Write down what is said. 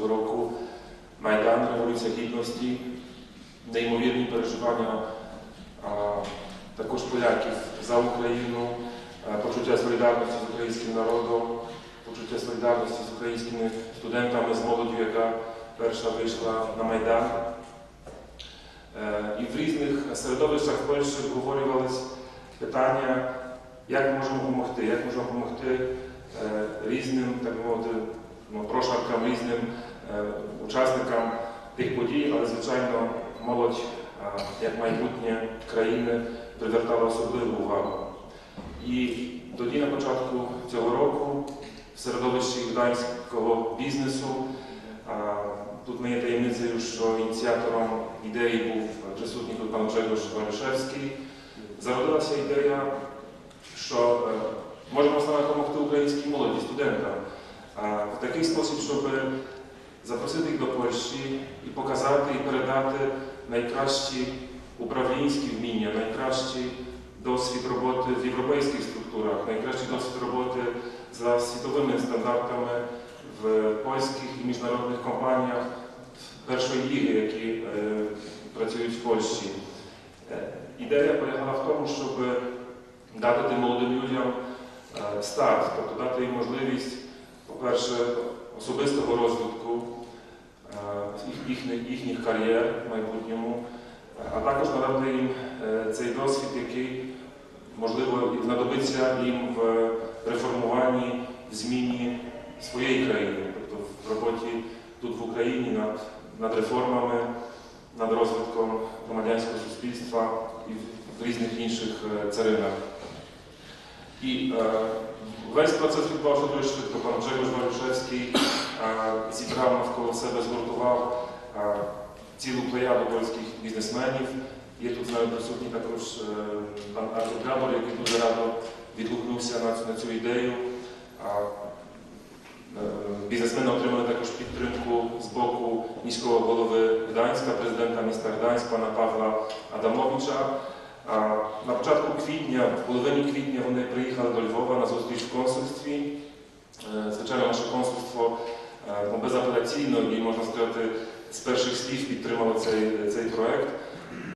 року. Майдан, Революція Гідності, неймовірні переживання а, також поляків за Україну, е, почуття солідарності з українським народом, почуття солідарності з українськими студентами, з молоддю, яка перша вийшла на Майдан. І в різних середовищах Польщі обговорювалися питання, як можемо допомогти, як можемо допомогти різним, так би мовити, прошаркам, різним е, учасникам тих подій, але, звичайно, молодь, е, як майбутнє країни, привертала особливу увагу. І тоді, на початку цього року, в середовищі гданського бізнесу, е, тут не є таємницею, що ініціатором ідеї був присутній тут пан Grzegorz Ванюшевський, зародилася ідея, що можемо саме допомогти українській молоді, такий спосіб, щоб запросити їх до Польщі і показати, і передати найкращі управлінські вміння, найкращий досвід роботи в європейських структурах, найкращий досвід роботи за світовими стандартами в польських і міжнародних компаніях першої ліги, які е, працюють в Польщі. Е, Ідея полягала в тому, щоб дати тим молодим людям е, старт, тобто дати їм можливість, по-перше, особистого розвитку е, їхніх, їхніх кар'єр в майбутньому, а також надати їм е, цей досвід, який, можливо, знадобиться їм в реформуванні, в зміні своєї країни, тобто в роботі тут в Україні над, над реформами, над розвитком громадянського суспільства і в, різних інших е, царинах. І е, весь процес відбувався дуже швидко. Пан Варюшевський е, зібрав навколо себе, згуртував цілу плеяду польських бізнесменів. Є тут з нами присутній також е, пан Артур Габор, який дуже радо відгукнувся на, цю- ідею. Е, Бізнесмени отримали також підтримку з боку міського голови Гданська, президента міста Гданськ, пана Павла Адамовича. На початку квітня, в половині квітня вони приїхали до Львова на w в консульстві. nasze консульство е, ну, безапеляційно і, можна сказати, з перших слів підтримало цей, цей проект.